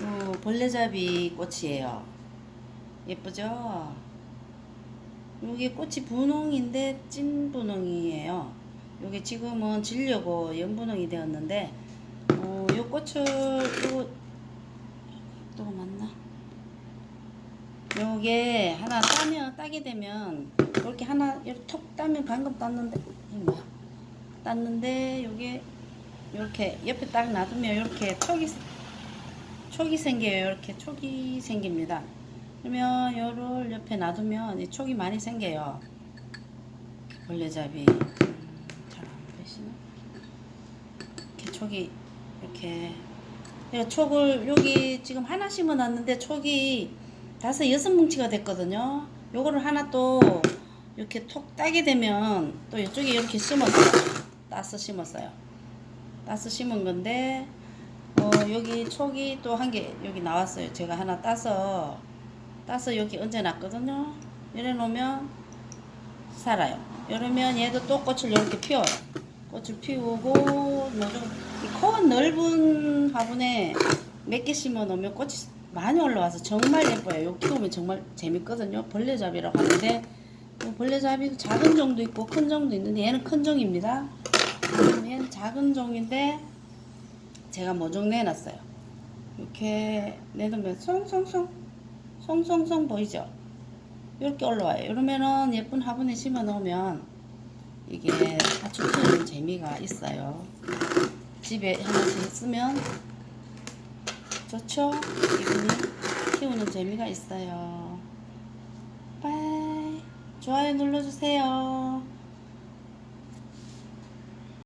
요 벌레잡이 꽃이에요. 예쁘죠? 요게 꽃이 분홍인데 찐 분홍이에요. 요게 지금은 질려고 연분홍이 되었는데, 어, 요 꽃을, 요, 또 맞나? 요게 하나 따면, 따게 되면, 이렇게 하나, 이렇게 톡 따면 방금 땄는데, 이게 뭐야? 땄는데, 요게, 이렇게 옆에 딱 놔두면 이렇게 촉이, 촉이 생겨요. 이렇게 촉이 생깁니다. 그러면 요를 옆에 놔두면 이 촉이 많이 생겨요. 벌레잡이. 음, 잘안 보이시나? 이렇게 촉이, 이렇게. 이 촉을 여기 지금 하나 심어 놨는데 촉이 다섯 여섯 뭉치가 됐거든요. 요거를 하나 또 이렇게 톡 따게 되면 또 이쪽에 이렇게 심었어요. 따서 심었어요. 따서 심은 건데 어, 여기 촉이 또한 개 여기 나왔어요. 제가 하나 따서 따서 여기 얹어놨거든요. 이래 놓으면 살아요. 이러면 얘도 또 꽃을 이렇게 피워요. 꽃을 피우고 뭐좀 이코 넓은 화분에 몇 개 심어 놓으면 꽃이 많이 올라와서 정말 예뻐요. 요 키우면 정말 재밌거든요. 벌레잡이라고 하는데 요 벌레잡이도 작은 종도 있고 큰 종도 있는데 얘는 큰 종입니다. 얘는 작은 종인데 제가 모종 내놨어요. 이렇게 내놓으면 송송송 송송송 보이죠? 이렇게 올라와요. 이러면은 예쁜 화분에 심어 놓으면 이게 키우는 재미가 있어요. 집에 하나씩 있으면 좋죠? 기분이 키우는 재미가 있어요. 빠이 좋아요 눌러주세요.